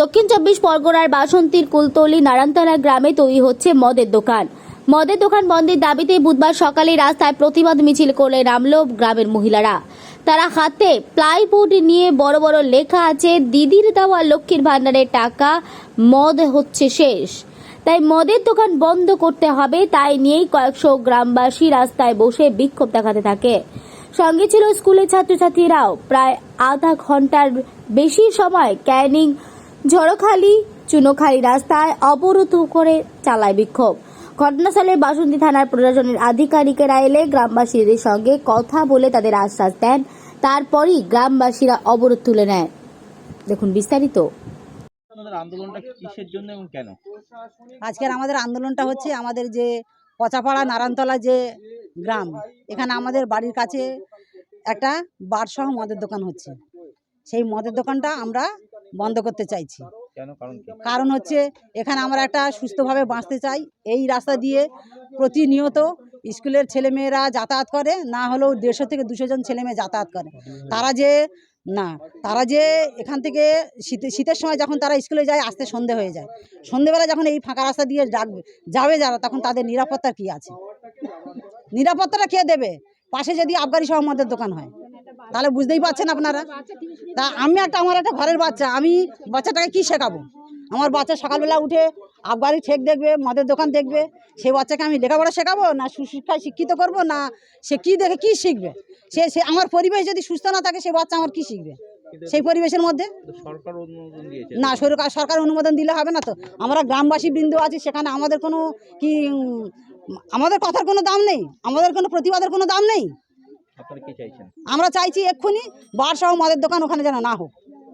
দক্ষিণ চব্বিশ পরগনার বাসন্তীর কুলতলি নারায়ণতলা গ্রামে তৈরি হচ্ছে মদের দোকান। মদের দোকান বন্ধের দাবিতে বুধবার সকালে রাস্তায় প্রতিবাদ মিছিল করে নামলো গ্রামের মহিলারা। তারা হাতে প্লাইবোর্ড নিয়ে বড় বড় লেখা আছে, দিদির দেওয়া লক্ষ্মীর ভাণ্ডারের টাকা, মদ হচ্ছে শেষ। তাই মদের দোকান বন্ধ করতে হবে, তাই নিয়েই কয়েকশো গ্রামবাসী রাস্তায় বসে বিক্ষোভ দেখাতে থাকে। সঙ্গে ছিল স্কুলের ছাত্রছাত্রীরাও। প্রায় আধা ঘণ্টার বেশি সময় ক্যানিং ঝড়খালি চুনোখালি রাস্তায় অবরোধ করে চালায় বিক্ষোভ। ঘটনাস্থলে বাসন্তী থানার প্রশাসনের আধিকারিকেরা এলে গ্রামবাসীদের সঙ্গে কথা বলে তাদের আশ্বাস দেন। তারপরই গ্রামবাসীরা অবরোধ তুলে নেয়। দেখুন বিস্তারিত। আপনাদের আন্দোলনটা কিসের জন্য এবং কেন? আজকের আমাদের আন্দোলনটা হচ্ছে আমাদের যে পচাপাড়া নারায়ণতলা যে গ্রাম এখানে আমাদের বাড়ির কাছে একটা বারসহ মদের দোকান হচ্ছে। সেই মদের দোকানটা আমরা বন্ধ করতে চাইছি। কারণ হচ্ছে এখানে আমরা একটা সুস্থভাবে বাঁচতে চাই। এই রাস্তা দিয়ে প্রতিনিয়ত স্কুলের ছেলেমেয়েরা যাতায়াত করে না হলেও দেড়শো থেকে দুশো জন ছেলেমেয়ে যাতায়াত করে। তারা যে না তারা যে এখান থেকে শীতে শীতের সময় যখন তারা স্কুলে যায় আসতে সন্ধে হয়ে যায়। সন্ধেবেলা যখন এই ফাঁকা রাস্তা দিয়ে ডাকবে যাবে যারা তখন তাদের নিরাপত্তা কি আছে? নিরাপত্তাটা কে দেবে? পাশে যদি আবগারি সহ মদের দোকান হয়। তাহলে বুঝতেই পারছেন আপনারা? তা আমি একটা আমার একটা ঘরের বাচ্চা আমি বাচ্চাটাকে কি শেখাবো? আমার বাচ্চা সকালবেলা উঠে আবগারি ঠেক দেখবে মদের দোকান দেখবে সেই বাচ্চাকে আমি লেখাপড়া শেখাবো না সুশিক্ষায় শিক্ষিত করব না সে কি দেখে কি শিখবে? সে সে আমার পরিবেশ যদি সুস্থ না থাকে সে বাচ্চা আমার কি শিখবে? সেই পরিবেশের মধ্যে? না সরকার সরকার অনুমোদন দিলে হবে না তো। আমরা গ্রামবাসী বৃন্দ আছি সেখানে আমাদের কোনো কি আমাদের কথার কোনো দাম নেই আমাদের কোনো প্রতিবাদের কোনো দাম নেই। আমরা চাইছি এক্ষুনি বার সহ মদের দোকান ওখানে যেন না হোক।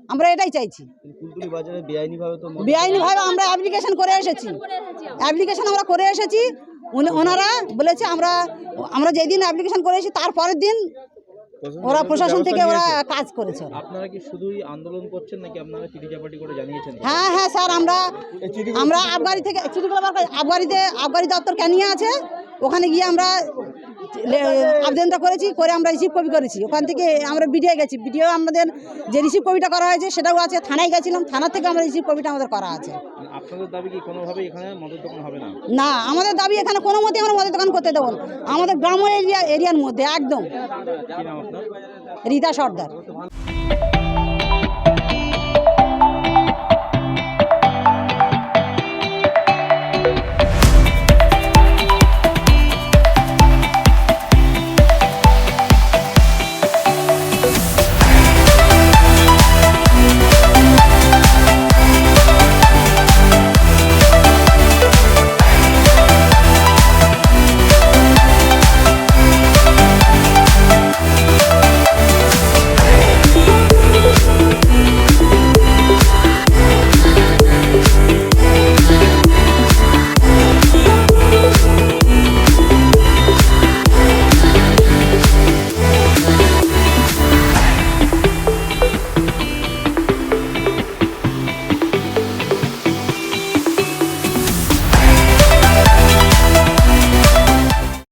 আমরা এটাই চাইছি। কুলকুলি বাজারে বেআইনিভাবে আমরা অ্যাপ্লিকেশন করে এসেছি। অ্যাপ্লিকেশন আমরা করে এসেছি। উনি- ওনারা বলেছে আমরা আমরা যেদিন অ্যাপ্লিকেশন করে এসেছি তারপরের দিন ওরা প্রশাসন থেকে ওরা কাজ করেছে। আপনারা কি শুধুই আন্দোলন করছেন নাকি আপনারা চিঠি চাপাটি করে জানিয়েছেন? হ্যাঁ হ্যাঁ স্যার আমরা আমরা আবগারি থেকে চিঠিগুলো করে- আবগারিতে আবগারি দপ্তর ক্যানিয়ে আছে। ওখানে গিয়ে আমরা আবেদনটা করেছি করে আমরা রিসিভ কপি করেছি। ওখান থেকে আমরা বিডিও গেছি। বিডিও আমাদের যে রিসিভ কপিটা করা হয়েছে সেটাও আছে। থানায় গেছিলাম থানা থেকে আমরা রিসিভ কপিটা আমাদের করা আছে। না? আমাদের দাবি এখানে কোনো মতে আমরা মদের দোকান করতে দেবো না। আমাদের গ্রাম্য এরিয়া এরিয়ার মধ্যে একদম। রীতা সর্দার।